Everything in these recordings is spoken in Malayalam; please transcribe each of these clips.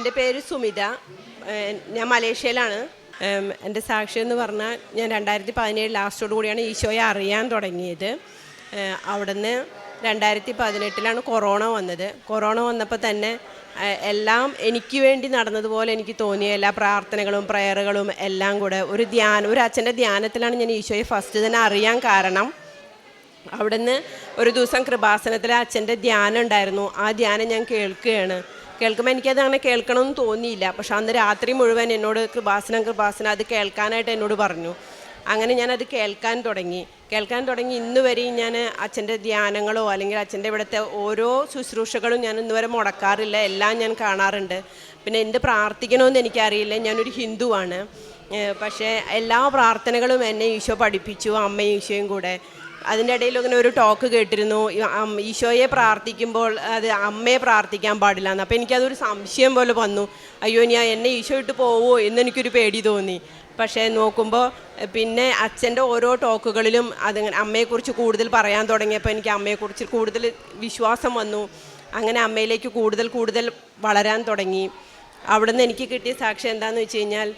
എന്റെ പേര് സുമിത. ഞാൻ മലേഷ്യയിലാണ്. എന്റെ സാക്ഷ്യം എന്ന് പറഞ്ഞാൽ ഞാൻ രണ്ടായിരത്തി പതിനേഴ് ലാസ്റ്റോടു കൂടിയാണ് ഈശോയെ അറിയാൻ തുടങ്ങിയത്. അവിടുന്ന് രണ്ടായിരത്തി പതിനെട്ടിലാണ് കൊറോണ വന്നത്. കൊറോണ വന്നപ്പോൾ തന്നെ എല്ലാം എനിക്ക് വേണ്ടി നടന്നതുപോലെ എനിക്ക് തോന്നിയ എല്ലാ പ്രാർത്ഥനകളും പ്രയറുകളും എല്ലാം കൂടെ ഒരു ധ്യാനം ഒരു അച്ഛന്റെ ധ്യാനത്തിലാണ് ഞാൻ ഈശോയെ ഫസ്റ്റ് തന്നെ അറിയാൻ കാരണം. അവിടുന്ന് ഒരു ദിവസം കൃപാസനത്തിൽ അച്ഛന്റെ ധ്യാനം ഉണ്ടായിരുന്നു. ആ ധ്യാനം ഞാൻ കേൾക്കുകയാണ്. കേൾക്കുമ്പോൾ എനിക്കത് അങ്ങനെ കേൾക്കണമെന്ന് തോന്നിയില്ല. പക്ഷെ അന്ന് രാത്രി മുഴുവൻ എന്നോട് കൃപാസനം കൃപാസനം അത് കേൾക്കാനായിട്ട് എന്നോട് പറഞ്ഞു. അങ്ങനെ ഞാനത് കേൾക്കാൻ തുടങ്ങി. കേൾക്കാൻ തുടങ്ങി ഇന്ന് വരെയും ഞാൻ അച്ഛന്റെ ധ്യാനങ്ങളോ അല്ലെങ്കിൽ അച്ഛന്റെ ഇവിടുത്തെ ഓരോ ശുശ്രൂഷകളും ഞാൻ ഇന്നുവരെ മുടക്കാറില്ല. എല്ലാം ഞാൻ കാണാറുണ്ട്. പിന്നെ എന്ത് പ്രാർത്ഥിക്കണമെന്ന് എനിക്കറിയില്ല. ഞാനൊരു ഹിന്ദുവാണ്. പക്ഷേ എല്ലാ പ്രാർത്ഥനകളും എന്നെ ഈശോ പഠിപ്പിച്ചു അമ്മയും ഈശോയും കൂടെ. അതിന്റെ ഇടയിൽ ഇങ്ങനെ ഒരു ടോക്ക് കേട്ടിരുന്നു. ഈശോയെ പ്രാർത്ഥിക്കുമ്പോൾ അത് അമ്മയെ പ്രാർത്ഥിക്കാൻ പാടില്ല എന്ന്. അപ്പോൾ എനിക്കതൊരു സംശയം പോലെ വന്നു. അയ്യോ ഞാൻ എന്നെ ഈശോ ഇട്ട് പോവോ എന്നെനിക്കൊരു പേടി തോന്നി. പക്ഷേ നോക്കുമ്പോൾ പിന്നെ അച്ഛന്റെ ഓരോ ടോക്കുകളിലും അതിങ്ങനെ അമ്മയെക്കുറിച്ച് കൂടുതൽ പറയാൻ തുടങ്ങിയപ്പോൾ എനിക്ക് അമ്മയെക്കുറിച്ച് കൂടുതൽ വിശ്വാസം വന്നു. അങ്ങനെ അമ്മയിലേക്ക് കൂടുതൽ കൂടുതൽ വളരാൻ തുടങ്ങി. അവിടുന്ന് എനിക്ക് കിട്ടിയ സാക്ഷ്യം എന്താണെന്ന് വെച്ച് കഴിഞ്ഞാൽ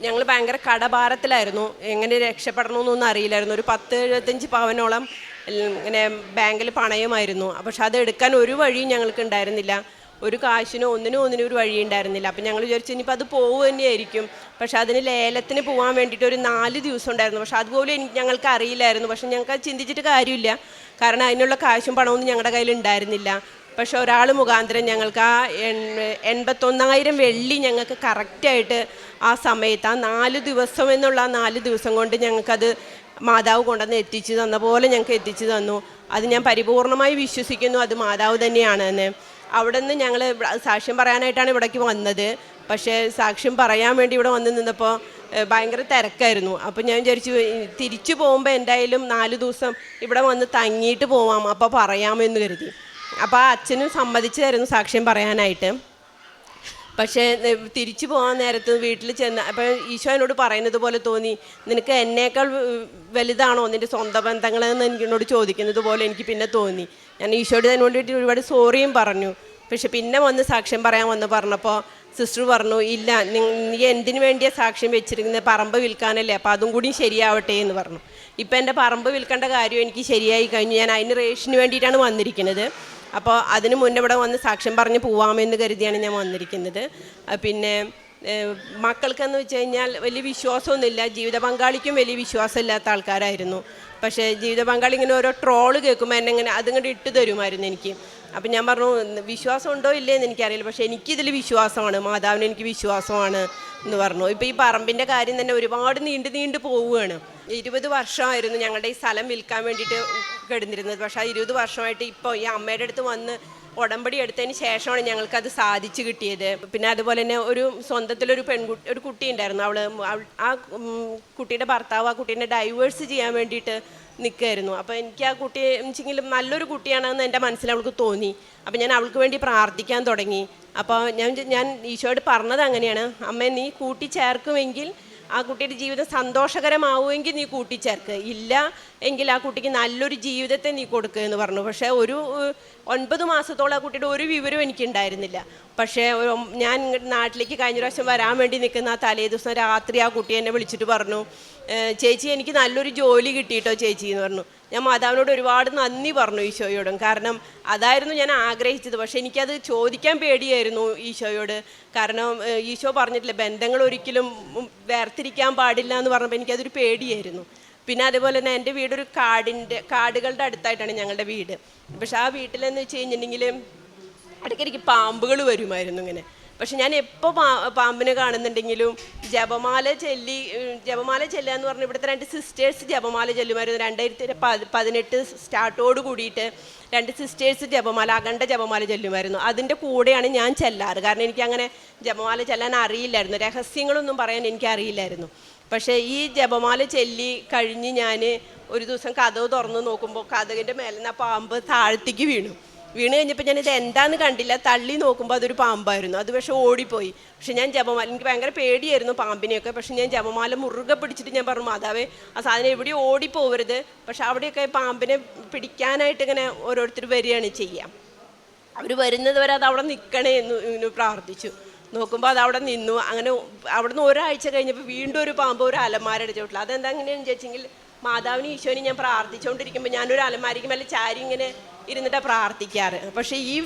ഞങ്ങൾ ഭയങ്കര കടഭാരത്തിലായിരുന്നു. എങ്ങനെ രക്ഷപ്പെടണമെന്നൊന്നും അറിയില്ലായിരുന്നു. ഒരു പത്ത് എഴുപത്തഞ്ച് പവനോളം ഇങ്ങനെ ബാങ്കിൽ പണയമായിരുന്നു. പക്ഷെ അത് എടുക്കാൻ ഒരു വഴിയും ഞങ്ങൾക്ക് ഉണ്ടായിരുന്നില്ല. ഒരു കാശിനോ ഒന്നിനോ ഒന്നിനും ഒരു വഴി ഉണ്ടായിരുന്നില്ല. അപ്പം ഞങ്ങൾ വിചാരിച്ചു ഇനിയിപ്പോൾ അത് പോവുക തന്നെയായിരിക്കും. പക്ഷെ അതിന് ലേലത്തിന് പോകാൻ വേണ്ടിയിട്ട് ഒരു നാല് ദിവസം ഉണ്ടായിരുന്നു. പക്ഷെ അതുപോലെ ഞങ്ങൾക്ക് അറിയില്ലായിരുന്നു. പക്ഷെ ഞങ്ങൾക്ക് അത് ചിന്തിച്ചിട്ട് കാര്യമില്ല. കാരണം അതിനുള്ള കാശും പണമൊന്നും ഞങ്ങളുടെ കയ്യിൽ ഉണ്ടായിരുന്നില്ല. പക്ഷെ ഒരാൾ മുഖാന്തരം ഞങ്ങൾക്ക് ആ എൺ- എൺപത്തൊന്നായിരം വെള്ളി ഞങ്ങൾക്ക് കറക്റ്റായിട്ട് ആ സമയത്ത് ആ നാല് ദിവസം എന്നുള്ള ആ നാല് ദിവസം കൊണ്ട് ഞങ്ങൾക്കത് മാതാവ് കൊണ്ടുവന്ന് എത്തിച്ചു തന്ന പോലെ ഞങ്ങൾക്ക് എത്തിച്ചു തന്നു. അത് ഞാൻ പരിപൂർണമായി വിശ്വസിക്കുന്നു അത് മാതാവ് തന്നെയാണെന്ന്. അവിടെ നിന്ന് ഞങ്ങൾ സാക്ഷ്യം പറയാനായിട്ടാണ് ഇവിടേക്ക് വന്നത്. പക്ഷേ സാക്ഷ്യം പറയാൻ വേണ്ടി ഇവിടെ വന്ന് നിന്നപ്പോൾ ഭയങ്കര തിരക്കായിരുന്നു. അപ്പോൾ ഞാൻ വിചാരിച്ചു തിരിച്ചു പോകുമ്പോൾ എന്തായാലും നാല് ദിവസം ഇവിടെ വന്ന് തങ്ങിയിട്ട് പോവാം അപ്പോൾ പറയാമെന്ന് കരുതി. അപ്പോൾ ആ അച്ഛനും സമ്മതിച്ചതായിരുന്നു സാക്ഷ്യം പറയാനായിട്ട്. പക്ഷേ തിരിച്ചു പോകാൻ നേരത്ത് വീട്ടിൽ ചെന്ന് അപ്പം ഈശോ എന്നോട് പറയുന്നത് പോലെ തോന്നി നിനക്ക് എന്നേക്കാൾ വലുതാണോ നിന്റെ സ്വന്തം എനിക്ക് എന്നോട് ചോദിക്കുന്നത് പോലെ എനിക്ക് പിന്നെ തോന്നി. ഞാൻ ഈശോയോട് അതിന് വേണ്ടിയിട്ട് ഒരുപാട് സോറിയും പറഞ്ഞു. പക്ഷെ പിന്നെ വന്ന് സാക്ഷ്യം പറയാൻ വന്ന് പറഞ്ഞപ്പോൾ സിസ്റ്റർ പറഞ്ഞു ഇല്ല നീ എന്തിനു വേണ്ടിയാണ് സാക്ഷ്യം വെച്ചിരിക്കുന്നത്? പറമ്പ് വിൽക്കാനല്ലേ അപ്പോൾ അതും കൂടി ശരിയാവട്ടെ എന്ന് പറഞ്ഞു. ഇപ്പം എന്റെ പറമ്പ് വിൽക്കേണ്ട കാര്യം എനിക്ക് ശരിയായി കഴിഞ്ഞു. ഞാൻ അതിന് റേഷന് വേണ്ടിയിട്ടാണ് വന്നിരിക്കുന്നത്. അപ്പോൾ അതിന് മുന്നേ ഇവിടെ വന്ന് സാക്ഷ്യം പറഞ്ഞ് പോവാമെന്ന് കരുതിയാണ് ഞാൻ വന്നിരിക്കുന്നത്. പിന്നെ മക്കൾക്കെന്ന് വെച്ച് കഴിഞ്ഞാൽ വലിയ വിശ്വാസമൊന്നുമില്ല. ജീവിത പങ്കാളിക്കും വലിയ വിശ്വാസമില്ലാത്ത ആൾക്കാരായിരുന്നു. പക്ഷേ ജീവിത പങ്കാളി ഇങ്ങനെ ഓരോ ട്രോൾ കേൾക്കുമ്പോൾ എന്നെ ഇങ്ങനെ അതിങ്ങോട്ട് ഇട്ട് തരുമായിരുന്നു എനിക്ക്. അപ്പം ഞാൻ പറഞ്ഞു വിശ്വാസം ഉണ്ടോ ഇല്ലേ എന്ന് എനിക്കറിയില്ല. പക്ഷേ എനിക്കിതിൽ വിശ്വാസമാണ്. മാതാവിന് എനിക്ക് വിശ്വാസമാണ് എന്ന് പറഞ്ഞു. ഇപ്പോൾ ഈ പറമ്പിന്റെ കാര്യം തന്നെ ഒരുപാട് നീണ്ടു നീണ്ടു പോവുകയാണ്. ഇരുപത് വർഷമായിരുന്നു ഞങ്ങളുടെ ഈ സ്ഥലം വിൽക്കാൻ വേണ്ടിയിട്ട് കിടന്നിരുന്നത്. പക്ഷേ ആ ഇരുപത് വർഷമായിട്ട് ഇപ്പോൾ ഈ അമ്മയുടെ അടുത്ത് വന്ന് ഉടമ്പടി എടുത്തതിന് ശേഷമാണ് ഞങ്ങൾക്കത് സാധിച്ചു കിട്ടിയത്. പിന്നെ അതുപോലെ തന്നെ ഒരു സ്വന്തത്തിലൊരു പെൺകുട്ടി ഒരു കുട്ടി ഉണ്ടായിരുന്നു. അവൾ ആ കുട്ടിയുടെ ഭർത്താവ് ആ കുട്ടീനെ ഡൈവേഴ്സ് ചെയ്യാൻ വേണ്ടിയിട്ട് നിൽക്കുമായിരുന്നു അപ്പോൾ എനിക്ക് ആ കുട്ടി എന്നുവെച്ചെങ്കിലും നല്ലൊരു കുട്ടിയാണെന്ന് എന്റെ മനസ്സിൽ അവൾക്ക് തോന്നി. അപ്പോൾ ഞാൻ അവൾക്ക് വേണ്ടി പ്രാർത്ഥിക്കാൻ തുടങ്ങി. അപ്പോൾ ഞാൻ ഞാൻ ഈശോയോട് പറഞ്ഞത് അങ്ങനെയാണ്. അമ്മ നീ കൂട്ടിച്ചേർക്കുമെങ്കിൽ ആ കുട്ടിയുടെ ജീവിതം സന്തോഷകരമാവുമെങ്കിൽ നീ കൂട്ടിച്ചേർക്ക്. ഇല്ല എങ്കിൽ ആ കുട്ടിക്ക് നല്ലൊരു ജീവിതത്തെ നീ കൊടുക്കുക എന്ന് പറഞ്ഞു. പക്ഷേ ഒരു ഒൻപത് മാസത്തോളം ആ കുട്ടിയുടെ ഒരു വിവരവും എനിക്കുണ്ടായിരുന്നില്ല. പക്ഷേ ഞാൻ നാട്ടിലേക്ക് കഴിഞ്ഞ പ്രാവശ്യം വരാൻ വേണ്ടി നിൽക്കുന്ന ആ തലേ ദിവസം രാത്രി ആ കുട്ടി എന്നെ വിളിച്ചിട്ട് പറഞ്ഞു ചേച്ചി എനിക്ക് നല്ലൊരു ജോലി കിട്ടിയിട്ടോ ചേച്ചി? എന്ന് പറഞ്ഞു. ഞാൻ മാതാവിനോട് ഒരുപാട് നന്ദി പറഞ്ഞു ഈശോയോടും. കാരണം അതായിരുന്നു ഞാൻ ആഗ്രഹിച്ചത്. പക്ഷേ എനിക്കത് ചോദിക്കാൻ പേടിയായിരുന്നു ഈശോയോട്. കാരണം ഈശോ പറഞ്ഞിട്ടില്ല ബന്ധങ്ങൾ ഒരിക്കലും വേർതിരിക്കാൻ പാടില്ല എന്ന് പറഞ്ഞപ്പോൾ എനിക്കതൊരു പേടിയായിരുന്നു. പിന്നെ അതുപോലെ തന്നെ എന്റെ വീടൊരു കാടിന്റെ കാടുകളുടെ അടുത്തായിട്ടാണ് ഞങ്ങളുടെ വീട്. പക്ഷെ ആ വീട്ടിലെന്ന് വെച്ച് കഴിഞ്ഞിട്ടുണ്ടെങ്കിൽ ഇടയ്ക്കിടയ്ക്ക് പാമ്പുകൾ വരുമായിരുന്നു ഇങ്ങനെ. പക്ഷെ ഞാൻ എപ്പോൾ പാ പാമ്പിനെ കാണുന്നുണ്ടെങ്കിലും ജപമാല ചൊല്ലി ജപമാല ചെല്ലുക എന്ന് പറഞ്ഞാൽ ഇവിടുത്തെ രണ്ട് സിസ്റ്റേഴ്സ് ജപമാല ചെല്ലുമായിരുന്നു. രണ്ടായിരത്തി പതിനെട്ട് സ്റ്റാർട്ടോട് കൂടിയിട്ട് രണ്ട് സിസ്റ്റേഴ്സ് ജപമാല അഖണ്ഡ ജപമാല ചെല്ലുമായിരുന്നു. അതിന്റെ കൂടെയാണ് ഞാൻ ചെല്ലാറ്. കാരണം എനിക്ക് അങ്ങനെ ജപമാല ചെല്ലാൻ അറിയില്ലായിരുന്നു. രഹസ്യങ്ങളൊന്നും പറയാൻ എനിക്ക് അറിയില്ലായിരുന്നു പക്ഷേ ഈ ജപമാല ചൊല്ലി കഴിഞ്ഞ് ഞാൻ ഒരു ദിവസം കഥവ് തുറന്ന് നോക്കുമ്പോൾ കഥകിന്റെ മേലെ നിന്ന് ആ പാമ്പ് താഴത്തേക്ക് വീണു. വീണ് കഴിഞ്ഞപ്പോൾ ഞാൻ ഇത് എന്താന്ന് കണ്ടില്ല. തള്ളി നോക്കുമ്പോൾ അതൊരു പാമ്പായിരുന്നു. അത് പക്ഷെ ഓടിപ്പോയി. പക്ഷെ ഞാൻ ജപമാല എനിക്ക് ഭയങ്കര പേടിയായിരുന്നു പാമ്പിനെയൊക്കെ. പക്ഷെ ഞാൻ ജപമാല മുറുകെ പിടിച്ചിട്ട് ഞാൻ പറഞ്ഞു മാതാവേ ആ സാധനം എവിടെയും ഓടിപ്പോവരുത്. പക്ഷെ അവിടെയൊക്കെ പാമ്പിനെ പിടിക്കാനായിട്ട് ഇങ്ങനെ ഓരോരുത്തർ വരികയാണ് ചെയ്യാം. അവർ വരുന്നത് വരെ അത് അവിടെ നിൽക്കണേ എന്ന് പ്രാർത്ഥിച്ചു. നോക്കുമ്പോൾ അത് അവിടെ നിന്നു. അങ്ങനെ അവിടുന്ന് ഒരാഴ്ച കഴിഞ്ഞപ്പോൾ വീണ്ടും ഒരു പാമ്പ് ഒരു അലമാര ചോട്ടില്ല അതെന്താ അങ്ങനെയാണെന്ന് ചോദിച്ചെങ്കിൽ മാതാവിന് ഈശോനെ ഞാൻ പ്രാർത്ഥിച്ചുകൊണ്ടിരിക്കുമ്പോൾ ഞാനൊരു അലമാരിക്ക് മേലെ ചാരി ഇങ്ങനെ ഇരുന്നിട്ടാണ് പ്രാർത്ഥിക്കാറ്. പക്ഷേ ഈ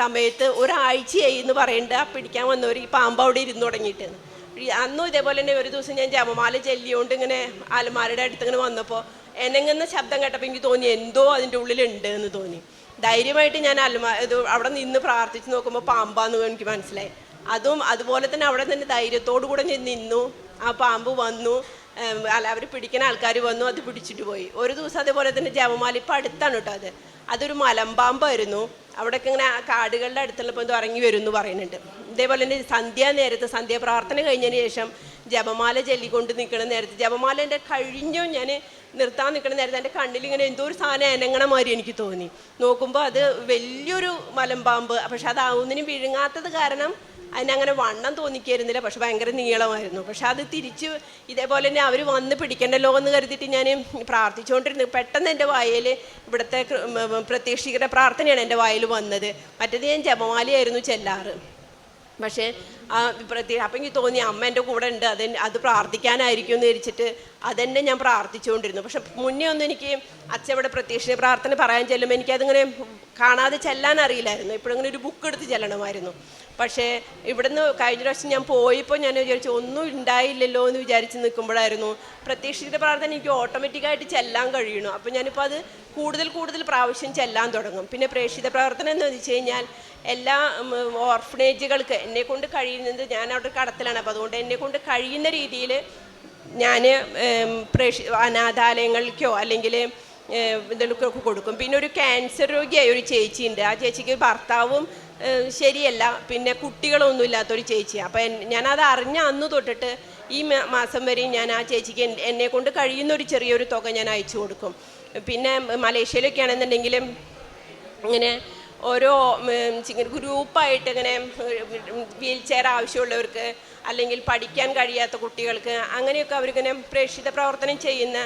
സമയത്ത് ഒരാഴ്ചയായി എന്ന് പറയേണ്ട പിടിക്കാൻ വന്നവർ ഈ പാമ്പ് അവിടെ ഇരുന്ന് തുടങ്ങിയിട്ട്. അന്നും ഇതേപോലെ തന്നെ ഒരു ദിവസം ഞാൻ ജപമാല ചെല്ലിയോണ്ട് ഇങ്ങനെ അലമാരയുടെ അടുത്ത് ഇങ്ങനെ വന്നപ്പോൾ എനങ്ങുന്ന ശബ്ദം കേട്ടപ്പോൾ എനിക്ക് തോന്നി എന്തോ അതിന്റെ ഉള്ളിലുണ്ട് എന്ന് തോന്നി. ധൈര്യമായിട്ട് ഞാൻ അലമാ ഇത് അവിടെ നിന്ന് പ്രാർത്ഥിച്ച് നോക്കുമ്പോൾ പാമ്പാന്ന് എനിക്ക് മനസ്സിലായി. അതും അതുപോലെ തന്നെ അവിടെ തന്നെ ധൈര്യത്തോടു കൂടെ നിന്നു. ആ പാമ്പ് വന്നു. അല്ല അവർ പിടിക്കുന്ന ആൾക്കാർ വന്നു അത് പിടിച്ചിട്ട് പോയി. ഒരു ദിവസം അതേപോലെ തന്നെ ജപമാല ഇപ്പം അടുത്താണ് കേട്ടോ അത്. അതൊരു മലമ്പാമ്പായിരുന്നു. അവിടെയൊക്കെ ഇങ്ങനെ കാടുകളുടെ അടുത്തുള്ളപ്പോൾ എന്തോ ഇറങ്ങി വരും എന്ന് പറയുന്നുണ്ട്. ഇതേപോലെ തന്നെ സന്ധ്യാ നേരത്ത് സന്ധ്യാ പ്രാർത്ഥന കഴിഞ്ഞതിന് ശേഷം ജപമാല ചൊല്ലിക്കൊണ്ട് നിൽക്കുന്ന നേരത്ത് ജപമാല എന്റെ കഴിഞ്ഞു ഞാൻ നിർത്താൻ നിൽക്കുന്ന നേരത്തെ എന്റെ കണ്ണിൽ ഇങ്ങനെ എന്തോ ഒരു സാധനം അനങ്ങണ മാതിരി എനിക്ക് തോന്നി. നോക്കുമ്പോൾ അത് വലിയൊരു മലമ്പാമ്പ്. പക്ഷെ അത് വിഴുങ്ങാത്തത് കാരണം അതിനങ്ങനെ വണ്ണം തോന്നിക്കായിരുന്നില്ല. പക്ഷെ ഭയങ്കര നീളമായിരുന്നു. പക്ഷെ അത് തിരിച്ച് ഇതേപോലെ തന്നെ അവർ വന്ന് പിടിക്കണ്ടല്ലോ എന്ന് കരുതിയിട്ട് ഞാൻ പ്രാർത്ഥിച്ചുകൊണ്ടിരുന്നു. പെട്ടെന്ന് എന്റെ വായിൽ ഇവിടുത്തെ പ്രത്യക്ഷീകരണ പ്രാർത്ഥനയാണ് എന്റെ വായിൽ വന്നത്. മറ്റേത് ഞാൻ ജപമാലയായിരുന്നു ചെല്ലാറ്. പക്ഷേ പ്രത്യേക അപ്പം എനിക്ക് തോന്നി അമ്മ എന്റെ കൂടെ ഉണ്ട്. അത് അത് പ്രാർത്ഥിക്കാനായിരിക്കും എന്ന് ധരിച്ചിട്ട് അതെന്നെ ഞാൻ പ്രാർത്ഥിച്ചുകൊണ്ടിരുന്നു. പക്ഷെ മുന്നേ ഒന്നും എനിക്ക് അച്ഛൻ ഇവിടെ പ്രത്യക്ഷ പ്രാർത്ഥന പറയാൻ ചെല്ലുമ്പോൾ എനിക്കതിങ്ങനെ കാണാതെ ചെല്ലാൻ അറിയില്ലായിരുന്നു. ഇപ്പോഴങ്ങനെ ഒരു ബുക്ക് എടുത്ത് ചെല്ലണമായിരുന്നു. പക്ഷേ ഇവിടുന്ന് കഴിഞ്ഞ പ്രാവശ്യം ഞാൻ പോയപ്പോൾ ഞാൻ വിചാരിച്ചു ഒന്നും ഉണ്ടായില്ലല്ലോ എന്ന് വിചാരിച്ച് നിൽക്കുമ്പോഴായിരുന്നു പ്രത്യക്ഷിത പ്രാർത്ഥന എനിക്ക് ഓട്ടോമാറ്റിക്കായിട്ട് ചെല്ലാൻ കഴിയണു അപ്പോൾ ഞാനിപ്പോൾ അത് കൂടുതൽ കൂടുതൽ പ്രാവശ്യം ചെല്ലാൻ തുടങ്ങും. പിന്നെ പ്രേക്ഷിത പ്രവർത്തനം എന്ന് വെച്ച് കഴിഞ്ഞാൽ എല്ലാ ഓർഫനേജുകൾക്ക് എന്നെ കൊണ്ട് കഴിയുന്നത് ഞാൻ അവിടെ കടത്തിലാണ്. അപ്പോൾ അതുകൊണ്ട് എന്നെ കൊണ്ട് കഴിയുന്ന രീതിയിൽ ഞാൻ പ്രേക്ഷ അനാഥാലയങ്ങൾക്കോ അല്ലെങ്കിൽ ഇതൊക്കെ കൊടുക്കും. പിന്നെ ഒരു ക്യാൻസർ രോഗിയായ ഒരു ചേച്ചിയുണ്ട്. ആ ചേച്ചിക്ക് ഭർത്താവും ശരിയല്ല. പിന്നെ കുട്ടികളൊന്നും ഇല്ലാത്തൊരു ചേച്ചിയാണ് അപ്പം ഞാനത് അറിഞ്ഞ അന്ന് തൊട്ടിട്ട് ഈ മാസം വരെ ഞാൻ ആ ചേച്ചിക്ക് എന്നെ കൊണ്ട് കഴിയുന്ന ഒരു ചെറിയൊരു തുക ഞാൻ അയച്ചു കൊടുക്കും. പിന്നെ മലേഷ്യയിലൊക്കെ ആണെന്നുണ്ടെങ്കിലും ഇങ്ങനെ ഓരോ ഗ്രൂപ്പായിട്ട് ഇങ്ങനെ വീൽ ചെയർ ആവശ്യമുള്ളവർക്ക് അല്ലെങ്കിൽ പഠിക്കാൻ കഴിയാത്ത കുട്ടികൾക്ക് അങ്ങനെയൊക്കെ അവർക്കിങ്ങനെ പ്രേക്ഷിത പ്രവർത്തനം ചെയ്യുന്ന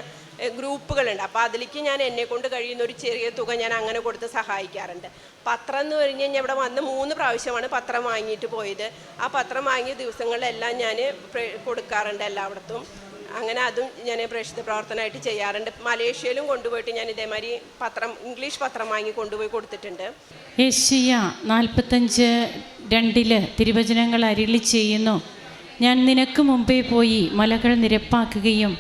ഗ്രൂപ്പുകളുണ്ട്. അപ്പോൾ അതിലേക്ക് ഞാൻ എന്നെ കൊണ്ട് കഴിയുന്ന ഒരു ചെറിയ തുക ഞാൻ അങ്ങനെ കൊടുത്ത് സഹായിക്കാറുണ്ട്. പത്രം എന്ന് പറഞ്ഞു കഴിഞ്ഞാൽ ഇവിടെ വന്ന് മൂന്ന് പ്രാവശ്യമാണ് പത്രം വാങ്ങിയിട്ട് പോയത്. ആ പത്രം വാങ്ങിയ ദിവസങ്ങളിലെല്ലാം ഞാൻ കൊടുക്കാറുണ്ട് എല്ലായിടത്തും. അങ്ങനെ അതും ഞാൻ പ്രേക്ഷിത പ്രവർത്തനമായിട്ട് ചെയ്യാറുണ്ട്. മലേഷ്യയിലും കൊണ്ടുപോയിട്ട് ഞാൻ ഇതേമാതിരി പത്രം ഇംഗ്ലീഷ് പത്രം വാങ്ങി കൊണ്ടുപോയി കൊടുത്തിട്ടുണ്ട്. ഏഷ്യ നാൽപ്പത്തഞ്ച് രണ്ടിൽ തിരുവചനങ്ങൾ അരുളി ചെയ്യുന്നു. ഞാൻ നിനക്ക് മുമ്പേ പോയി മലകൾ നിരപ്പാക്കുകയും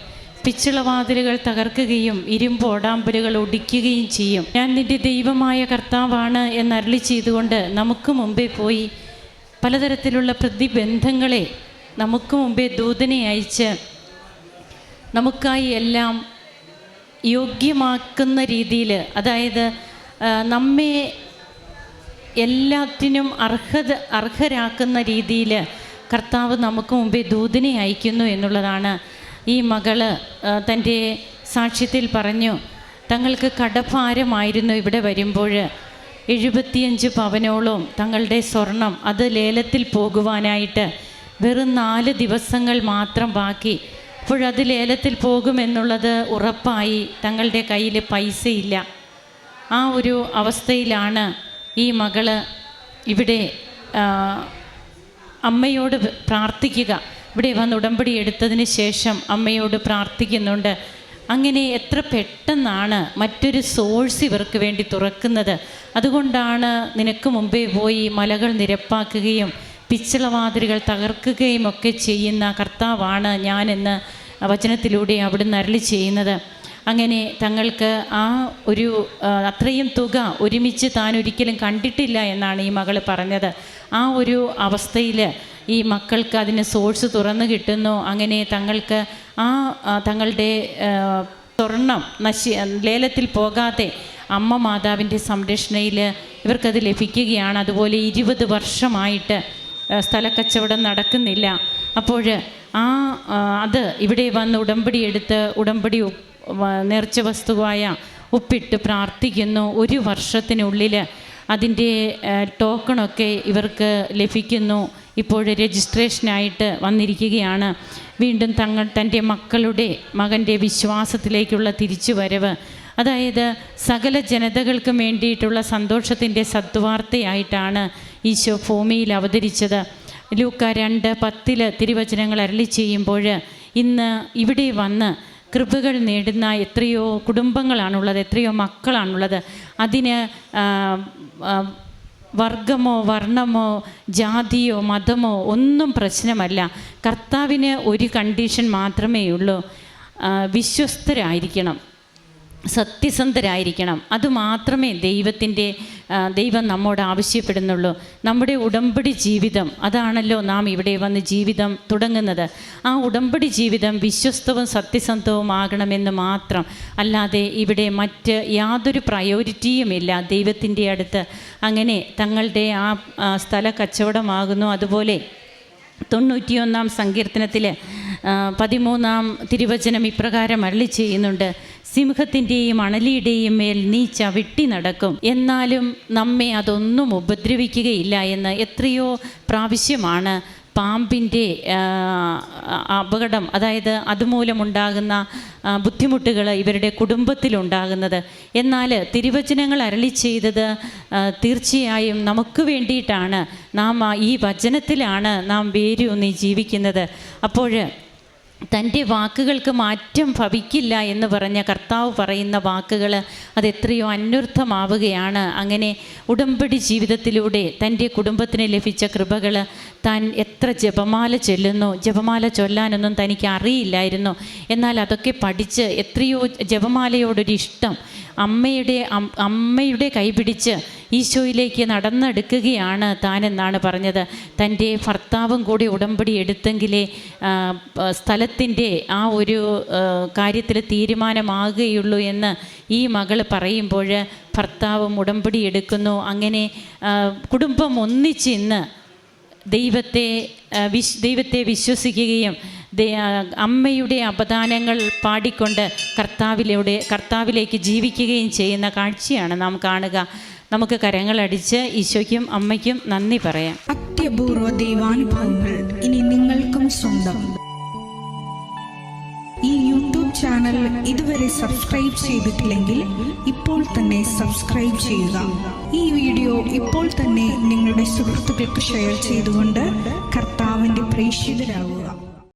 പിച്ചളവാതിലുകൾ തകർക്കുകയും ഇരുമ്പ് ഓടാമ്പലുകൾ ഒടിക്കുകയും ചെയ്യും. ഞാൻ നിന്റെ ദൈവമായ കർത്താവാണ് എന്നരളി ചെയ്തുകൊണ്ട് നമുക്ക് മുമ്പേ പോയി പലതരത്തിലുള്ള പ്രതിബന്ധങ്ങളെ നമുക്ക് മുമ്പേ ദൂതനെ അയച്ച് നമുക്കായി എല്ലാം യോഗ്യമാക്കുന്ന രീതിയിൽ അതായത് നമ്മെ എല്ലാത്തിനും അർഹത അർഹരാക്കുന്ന രീതിയിൽ കർത്താവ് നമുക്ക് മുമ്പേ ദൂതിനെ അയക്കുന്നു എന്നുള്ളതാണ് ഈ മകൾ തന്റെ സാക്ഷ്യത്തിൽ പറഞ്ഞു തങ്ങൾക്ക് കടഭാരമായിരുന്നു ഇവിടെ വരുമ്പോൾ. എഴുപത്തിയഞ്ച് പവനോളം തങ്ങളുടെ സ്വർണം അത് ലേലത്തിൽ പോകുവാനായിട്ട് വെറും നാല് ദിവസങ്ങൾ മാത്രം ബാക്കി. അപ്പോഴത് ലേലത്തിൽ പോകുമെന്നുള്ളത് ഉറപ്പായി തങ്ങളുടെ കയ്യിൽ പൈസയില്ല. ആ ഒരു അവസ്ഥയിലാണ് ഈ മകൾ ഇവിടെ അമ്മയോട് പ്രാർത്ഥിക്കുക. ഇവിടെ വന്ന് ഉടമ്പടി എടുത്തതിന് ശേഷം അമ്മയോട് പ്രാർത്ഥിക്കുന്നുണ്ട്. അങ്ങനെ എത്ര പെട്ടെന്നാണ് മറ്റൊരു സോഴ്സ് ഇവർക്ക് വേണ്ടി തുറക്കുന്നത്. അതുകൊണ്ടാണ് നിനക്ക് മുമ്പേ പോയി മലകൾ നിരപ്പാക്കുകയും പിച്ചളവാതിലുകൾ തകർക്കുകയും ഒക്കെ ചെയ്യുന്ന കർത്താവാണ് ഞാനെന്ന് വചനത്തിലൂടെ അവിടുന്ന് അരളി ചെയ്യുന്നത്. അങ്ങനെ തങ്ങൾക്ക് ആ ഒരു അത്രയും തുക ഒരുമിച്ച് താൻ ഒരിക്കലും കണ്ടിട്ടില്ല എന്നാണ് ഈ മകൾ പറഞ്ഞത്. ആ ഒരു അവസ്ഥയിൽ ഈ മക്കൾക്ക് അതിന് സോഴ്സ് തുറന്നു കിട്ടുന്നു. അങ്ങനെ തങ്ങൾക്ക് ആ തങ്ങളുടെ സ്വർണം നശി ലേലത്തിൽ പോകാതെ അമ്മ മാതാവിന്റെ സംരക്ഷണയിൽ ഇവർക്കത് ലഭിക്കുകയാണ്. അതുപോലെ ഇരുപത് വർഷമായിട്ട് സ്ഥലക്കച്ചവടം നടക്കുന്നില്ല. അപ്പോൾ ആ അത് ഇവിടെ വന്ന് ഉടമ്പടി എടുത്ത് ഉടമ്പടി നേർച്ച വസ്തുവായ ഉപ്പിട്ട് പ്രാർത്ഥിക്കുന്നു. ഒരു വർഷത്തിനുള്ളിൽ അതിന്റെ ടോക്കണൊക്കെ ഇവർക്ക് ലഭിക്കുന്നു. ഇപ്പോൾ രജിസ്ട്രേഷനായിട്ട് വന്നിരിക്കുകയാണ്. വീണ്ടും തങ്ങൾ തന്റെ മക്കളുടെ മകന്റെ വിശ്വാസത്തിലേക്കുള്ള തിരിച്ചുവരവ്. അതായത് സകല ജനതകൾക്കും വേണ്ടിയിട്ടുള്ള സന്തോഷത്തിന്റെ സദ്വാർത്തയായിട്ടാണ് ഈശോ ഭൂമിയിൽ അവതരിച്ചത്. ലൂക്ക രണ്ട് പത്തിൽ തിരുവചനങ്ങൾ അരളി ചെയ്യുമ്പോൾ ഇന്ന് ഇവിടെ വന്ന് കൃപകൾ നേടുന്ന എത്രയോ കുടുംബങ്ങളാണുള്ളത് എത്രയോ മക്കളാണുള്ളത്. അതിന് വർഗമോ വർണമോ ജാതിയോ മതമോ ഒന്നും പ്രശ്നമല്ല. കർത്താവിന് ഒരു കണ്ടീഷൻ മാത്രമേ ഉള്ളൂ. വിശ്വസ്തരായിരിക്കണം. സത്യസന്ധരായിരിക്കണം. അതുമാത്രമേ ദൈവത്തിന്റെ ദൈവം നമ്മോട് ആവശ്യപ്പെടുന്നുള്ളൂ. നമ്മുടെ ഉടമ്പടി ജീവിതം അതാണല്ലോ നാം ഇവിടെ വന്ന് ജീവിതം തുടങ്ങുന്നത്. ആ ഉടമ്പടി ജീവിതം വിശ്വസ്തവും സത്യസന്ധവുമാകണമെന്ന് മാത്രം അല്ലാതെ ഇവിടെ മറ്റ് യാതൊരു പ്രയോറിറ്റിയുമില്ല ദൈവത്തിന്റെ അടുത്ത് അങ്ങനെ തങ്ങളുടെ ആ, സ്ഥല കച്ചവടമാകുന്നു. അതുപോലെ തൊണ്ണൂറ്റിയൊന്നാം സങ്കീർത്തനത്തിൽ പതിമൂന്നാം തിരുവചനം ഇപ്രകാരം അരളി ചെയ്യുന്നുണ്ട്. സിംഹത്തിന്റെയും അണലിയുടെയും മേൽ നീ ചവിട്ടി നടക്കും. എന്നാലും നമ്മെ അതൊന്നും ഉപദ്രവിക്കുകയില്ല എന്ന് എത്രയോ പ്രാവശ്യമാണ് പാമ്പിന്റെ അപകടം അതായത് അതുമൂലമുണ്ടാകുന്ന ബുദ്ധിമുട്ടുകൾ ഇവരുടെ കുടുംബത്തിലുണ്ടാകുന്നത്. എന്നാൽ തിരുവചനങ്ങൾ അരളി ചെയ്തത് തീർച്ചയായും നമുക്ക് വേണ്ടിയിട്ടാണ്. നാം ഈ വചനത്തിലാണ് നാം വേരൂന്നി ജീവിക്കുന്നത്. അപ്പോൾ തന്റെ വാക്കുകൾക്ക് മാറ്റം ഭവിക്കില്ല എന്ന് പറഞ്ഞ കർത്താവ് പറയുന്ന വാക്കുകൾ അത് എത്രയോ അന്വർത്ഥമാവുകയാണ്. അങ്ങനെ ഉടമ്പടി ജീവിതത്തിലൂടെ തന്റെ കുടുംബത്തിന് ലഭിച്ച കൃപകൾ താൻ എത്ര ജപമാല ചൊല്ലുന്നു. ജപമാല ചൊല്ലാനൊന്നും തനിക്ക് അറിയില്ലായിരുന്നു. എന്നാൽ അതൊക്കെ പഠിച്ച് എത്രയോ ജപമാലയോടൊരു ഇഷ്ടം അമ്മയുടെ അമ്മയുടെ കൈപിടിച്ച് ഈശോയിലേക്ക് നടന്നെടുക്കുകയാണ് താനെന്നാണ് പറഞ്ഞത്. തന്റെ ഭർത്താവും കൂടി ഉടമ്പടി എടുത്തെങ്കിലേ സ്ഥലത്തിന്റെ ആ ഒരു കാര്യത്തിൽ തീരുമാനമാകുകയുള്ളൂ എന്ന് ഈ മകൾ പറയുമ്പോൾ ഭർത്താവും ഉടമ്പടി എടുക്കുന്നു. അങ്ങനെ കുടുംബം ഒന്നിച്ചിന്ന് ദൈവത്തെ വിശ് ദൈവത്തെ വിശ്വസിക്കുകയും അമ്മയുടെ അപദാനങ്ങൾ പാടിക്കൊണ്ട് കർത്താവിലൂടെ കർത്താവിലേക്ക് ജീവിക്കുകയും ചെയ്യുന്ന കാഴ്ചയാണ് നാം കാണുക. നമുക്ക് കരങ്ങളടിച്ച് ഈശോയ്ക്കും അമ്മയ്ക്കും നന്ദി പറയാം. അത്യപൂർവ ദൈവാനുഭവങ്ങൾ ഇനി നിങ്ങൾക്കും സ്വന്തം. ഈ യൂട്യൂബ് ചാനൽ ഇതുവരെ സബ്സ്ക്രൈബ് ചെയ്തിട്ടില്ലെങ്കിൽ ഇപ്പോൾ തന്നെ സബ്സ്ക്രൈബ് ചെയ്യുക. ഈ വീഡിയോ ഇപ്പോൾ തന്നെ നിങ്ങളുടെ സുഹൃത്തുക്കൾക്ക് ഷെയർ ചെയ്തുകൊണ്ട് കർത്താവിന്റെ പ്രേക്ഷിതരാകുക.